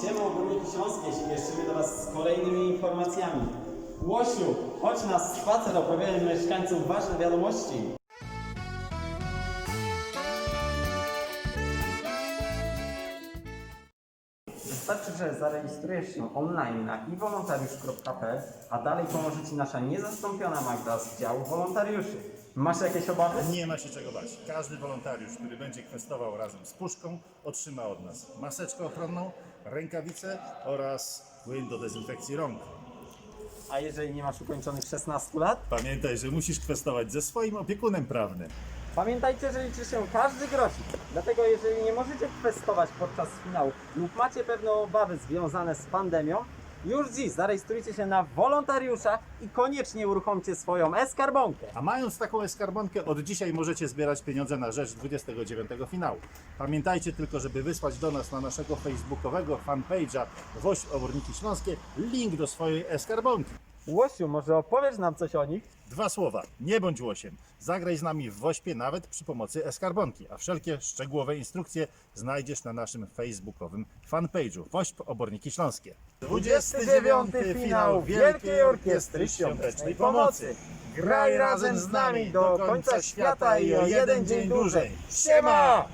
Siema Ogólniki Śląskie, śpieszymy do Was z kolejnymi informacjami. Łosiu, chodź na spacer, opowiadaj mieszkańcom ważne wiadomości. Wystarczy, że zarejestrujesz się online na iwolontariusz.pl, a dalej pomoże Ci nasza niezastąpiona Magda z działu wolontariuszy. Masz jakieś obawy? Nie ma się czego bać. Każdy wolontariusz, który będzie kwestował razem z puszką, otrzyma od nas maseczkę ochronną, rękawice oraz płyn do dezynfekcji rąk. A jeżeli nie masz ukończonych 16 lat? Pamiętaj, że musisz kwestować ze swoim opiekunem prawnym. Pamiętajcie, że liczy się każdy grosik. Dlatego jeżeli nie możecie kwestować podczas finału lub macie pewne obawy związane z pandemią, już dziś zarejestrujcie się na wolontariusza i koniecznie uruchomcie swoją e-skarbonkę. A mając taką eskarbonkę, od dzisiaj możecie zbierać pieniądze na rzecz 29 finału. Pamiętajcie tylko, żeby wysłać do nas na naszego facebookowego fanpage'a Woś Oborniki Śląskie link do swojej eskarbonki. Łosiu, może opowiesz nam coś o nich? Dwa słowa, nie bądź łosiem. Zagraj z nami w Wośpie nawet przy pomocy eskarbonki, a wszelkie szczegółowe instrukcje znajdziesz na naszym facebookowym fanpage'u Wośp Oborniki Śląskie. 29 finał Wielkiej Orkiestry Świątecznej Pomocy. Graj razem z nami do końca świata i o jeden dzień dłużej. Siema!